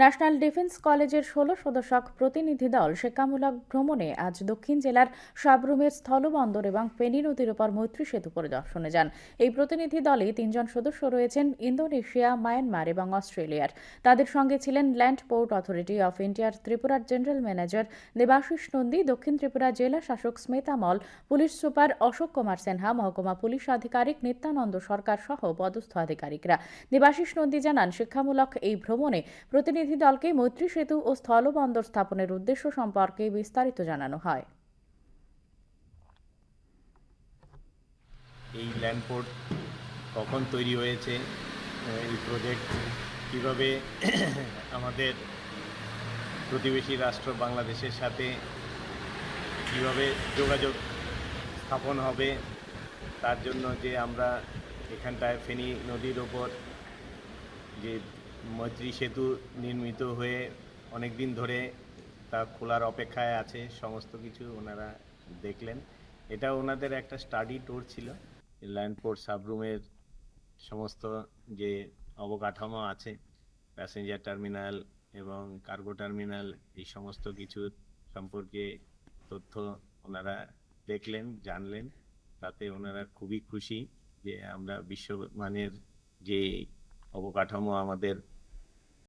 National defence কলেজের ষোলো সদস্যক প্রতিনিধি দল শিক্ষামূলক ভ্রমণে আজ দক্ষিণ জেলার সাবরুমের স্থলবন্দর এবং ফেনী নদীর উপর মৈত্রী সেতু পরিদর্শনে যান। এই প্রতিনিধি দলে তিনজন সদস্য রয়েছেন ইন্দোনেশিয়া, মায়ানমার এবং অস্ট্রেলিয়ার। তাদের সঙ্গে ছিলেন ল্যান্ড পোর্ট অথরিটি অফ ইন্ডিয়ার ত্রিপুরার জেনারেল ম্যানেজার দেবাশিস নন্দী, দক্ষিণ ত্রিপুরা জেলা শাসক স্মিতা মল, পুলিশ সুপার অশোক কুমার সিনহা, মহকুমা পুলিশ আধিকারিক নিত্যানন্দ সরকার সহ পদস্থ আধিকারিকরা। দেবাশিস নন্দী জানান, শিক্ষামূলক এই ভ্রমণে প্রতিনিধি দলকে মৈত্রী সেতু ও স্থলবন্দর স্থাপনের উদ্দেশ্য সম্পর্কে বিস্তারিত জানানো হয়। এই ল্যান্ডপোর্ট কখন তৈরি হয়েছে, এই প্রজেক্ট কীভাবে আমাদের প্রতিবেশী রাষ্ট্র বাংলাদেশের সাথে কীভাবে যোগাযোগ স্থাপন হবে, তার জন্য যে আমরা এখানটায় ফেনী নদীর ওপর যে মৈত্রী সেতু নির্মিত হয়ে অনেক দিন ধরে তা খোলার অপেক্ষায় আছে, সমস্ত কিছু ওনারা দেখলেন। এটা ওনাদের একটা স্টাডি ট্যুর ছিল ল্যান্ডপোর্ট সাবরুমের সমস্ত যে অবকাঠামো আছে, প্যাসেঞ্জার টার্মিনাল এবং কার্গো টার্মিনাল, এই সমস্ত কিছু সম্পর্কে তথ্য ওনারা দেখলেন, জানলেন। তাতে ওনারা খুবই খুশি যে আমরা বিশ্বমানের যে অবকাঠামো আমাদের